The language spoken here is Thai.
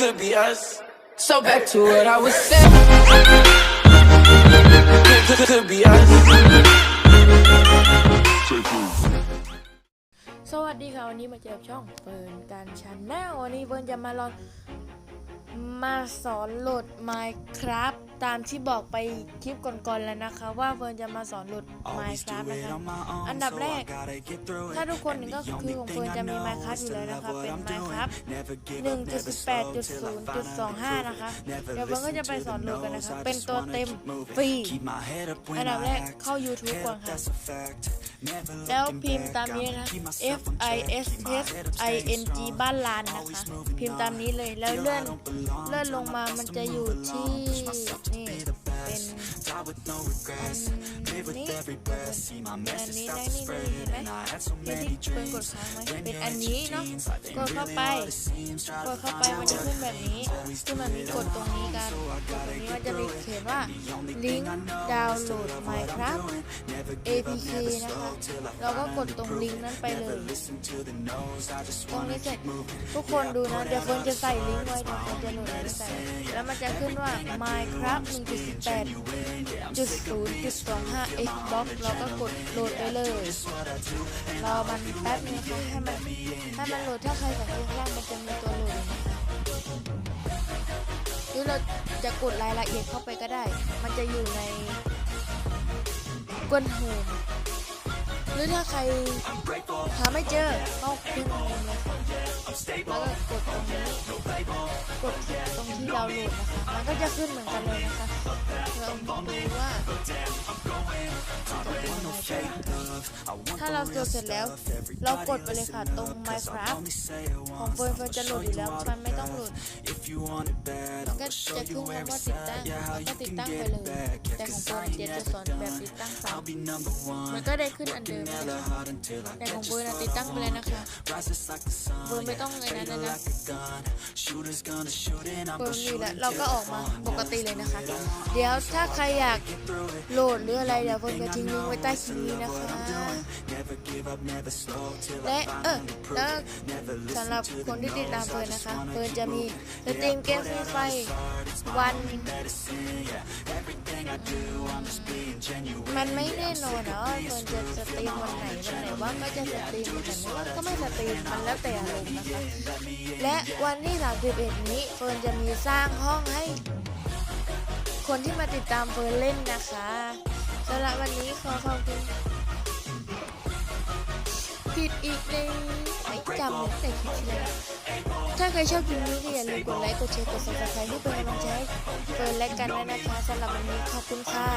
could be us. So back to what I was saying. Could, could, could be us. สวัสดีค่ะวันนี้มาเจอกับช่องเฟิร์นกันชันแนลวันนี้เฟิร์นจะมาลอง มาสอนโหลด Minecraft ตามที่บอกไปคลิปก่อนๆแล้วนะคะ ว่าเฟิร์นจะมาสอนโหลด Minecraft นะคะอันดับแรก ถ้าทุกคนหนึ่งก็คือของเฟิร์นจะมี Minecraft อยู่แล้วนะคะเป็น Minecraft 1.18.0.25 นะคะ เดี๋ยวเฟิร์นก็จะไปสอนโหลดกันนะคะ เป็นตัวเต็มฟรี อันดับแรกเข้า YouTube ก่อนค่ะ แล้วพิมพ์ตามนี้นะ F I S H I N G บ้านลานนะคะ พิมพ์ตามนี้เลยแล้วเลื่อนเลื่อนลงมามันจะอยู่ที่นี่ เป็นอันนี้เป็นอันนี้ได้นี่เลยเห็นไหมเห็นที่เป็นกดค้างไหมเป็นอันนี้เนาะกดเข้าไปกดเข้าไปมันจะขึ้นแบบนี้ขึ้นแบบนี้กดตรงนี้กันกดตรงนี้มันจะมีเขียนว่าลิงก์ดาวน์โหลด Minecraft APK นะคะเราก็กดตรงลิงก์นั้นไปเลย ตรงนี้เสร็จทุกคนดูนะเดี๋ยวคนจะใส่ลิงก์ไว้เดี๋ยวคนจะโหลดแล้วใส่แล้วมันจะขึ้นว่า Minecraft 8 0 2 5 Xbox เราก็กดโหลดไปเลย รอมันแป๊บนึงค่ะให้มันให้มันโหลดถ้าใครสังเกตข้างล่างมันจะมีตัวโหลดอยู่นะหรือเราจะกดรายละเอียดเข้าไปก็ได้ มันจะอยู่ในกวนโฮม หรือถ้าใครหาไม่เจอก็ขึ้นมเลยค่ะแล้วก็กดตรงนี้กดตรงที่ดาวน์โหลดนะคะมันก็จะขึ้นเหมือนกันเลยนะคะเราดูว่า ถ้าเราโหลดเสร็จแล้ว เรากดไปเลยค่ะตรง Minecraft ของเฟิร์นเฟิร์นจะโหลดอยู่แล้วมันไม่ต้องโหลดมันก็จะขึ้นคำว่าติดตั้งแล้วก็ติดตั้งไปเลย แต่ของเฟิร์นเดี๋ยวจะสอนแบบติดตั้งซ้ำมันก็ได้ขึ้นอันเดิมนะคะแต่ของเฟิร์นอะติดตั้งไปเลยนะคะเฟิร์นไม่ต้องไอ้นั้นเลยนะเฟิร์นนี่แหละเราก็ออกมาปกติเลยนะคะ เดี๋ยวถ้าใครอยากโหลดหรืออะไรเดี๋ยวเฟิร์นจะทิ้งลิงก์ไว้ใต้คลิปนะคะและเออแล้วสำหรับคนที่ติดตามเฟิร์นนะคะเฟิร์นจะมีสตรีมเกมฟรีไฟวันมันไม่แน่นอนเนาะเฟินจะสตรีมวันไหนวันไหนว่าก็จะสตรีมวันไหนไม่ว่าก็ไม่สตรีมมันแล้วแต่อารมณ์นะคะและวันที่ 31 นี้เฟิร์นจะมีสร้างห้องให้ คนที่มาติดตามเฟิร์นเล่นนะคะ แล้ววันนี้ขอขอบคุณผิดอีกในไม่จำแต่คิดเแล้วถ้าใครชอบคลิปนี้ก็อย่าลืมกดไลค์ กดแชร์ กดซับสไครต์ที่เป็นกำลังใจเปิดและกันด้วนะคะสำหรับวันนี้ขอบคุณค่ะ